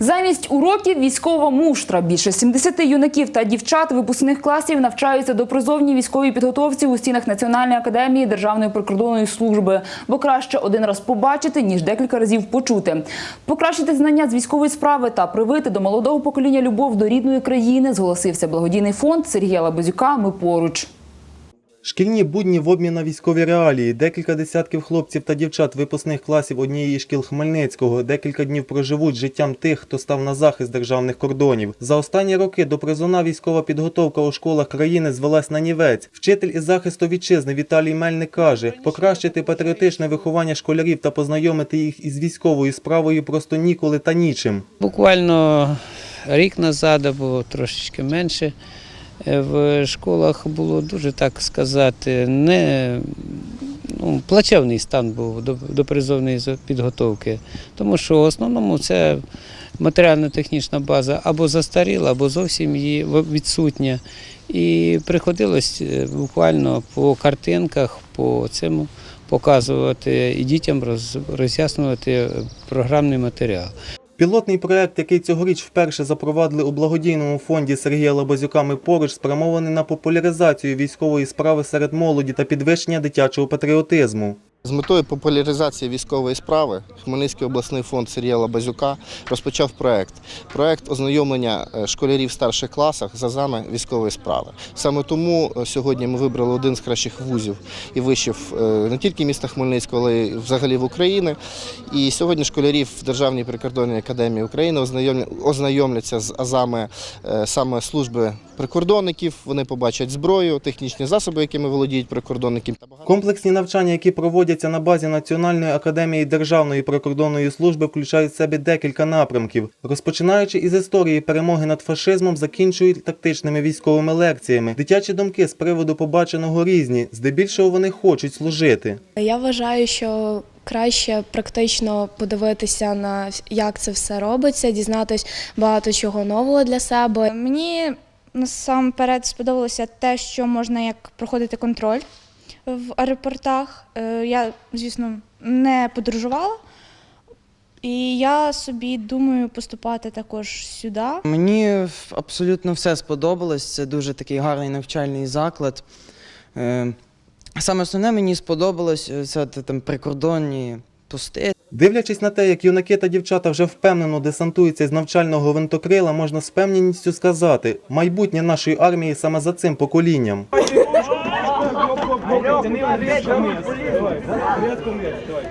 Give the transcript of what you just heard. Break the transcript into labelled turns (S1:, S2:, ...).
S1: Замість уроків військова муштра. Більше 70 юнаків та дівчат випускних класів навчаються до призовній військовій підготовці у стінах Національної академії Державної прикордонної служби. Бо краще один раз побачити, ніж декілька разів почути. Покращити знання з військової справи та привити до молодого покоління любов до рідної країни, зголосився благодійний фонд Сергія Лабазюка. Ми поруч.
S2: Шкільні будні в обмін на військові реалії. Декілька десятків хлопців та дівчат випускних класів однієї шкіл Хмельницького декілька днів проживуть життям тих, хто став на захист державних кордонів. За останні роки до призовна військова підготовка у школах країни звелась на нівець. Вчитель із захисту вітчизни Віталій Мельник каже, покращити патріотичне виховання школярів та познайомити їх із військовою справою просто ніколи та нічим.
S3: Буквально рік назад або трошечки менше в школах було дуже так сказати, не ну, плачевний стан був до, до призовної підготовки, тому що в основному це матеріально-технічна база або застаріла, або зовсім її відсутня. І приходилось е, буквально по картинках, по цьому показувати і дітям роз, роз'яснювати е, програмний матеріал.
S2: Пілотний проект, який цьогоріч вперше запровадили у благодійному фонді Сергія Лабазюка «Ми поруч, спрямований на популяризацію військової справи серед молоді та підвищення дитячого патріотизму.
S4: З метою популяризації військової справи Хмельницький обласний фонд Сергія Лабазюка розпочав проект. Проект ознайомлення е, школярів старших класах з азами військової справи. Саме тому е, сьогодні ми вибрали один з кращих вузів і вишів е, не тільки міста Хмельницького, але й взагалі в Україні. І сьогодні школярів в Державній прикордонній академії України ознайомляться з азами саме служби прикордонників. Вони побачать зброю, технічні засоби, якими володіють прикордонники.
S2: Комплексні навчання, які проводяться на базі Національної академії Державної прикордонної служби, включають в себе декілька напрямків. Розпочинаючи із історії перемоги над фашизмом, закінчують тактичними військовими лекціями. Дитячі думки з приводу побаченого різні. Здебільшого вони хочуть служити.
S5: Я вважаю, що краще практично подивитися на як це все робиться, дізнатись багато чого нового для себе.
S6: Мені насамперед сподобалося те, що можна як проходити контроль в аеропортах. Е, Я, звісно, не подорожувала. І я собі думаю поступати також сюди.
S7: Мені абсолютно все сподобалось. Це дуже такий гарний навчальний заклад. Е, Саме основне мені сподобалось е, це там прикордонні пости.
S2: Дивлячись на те, як юнаки та дівчата вже впевнено десантуються з навчального винтокрила, можна з певністю сказати, майбутнє нашої армії саме за цим поколінням. Рядком вниз, давай.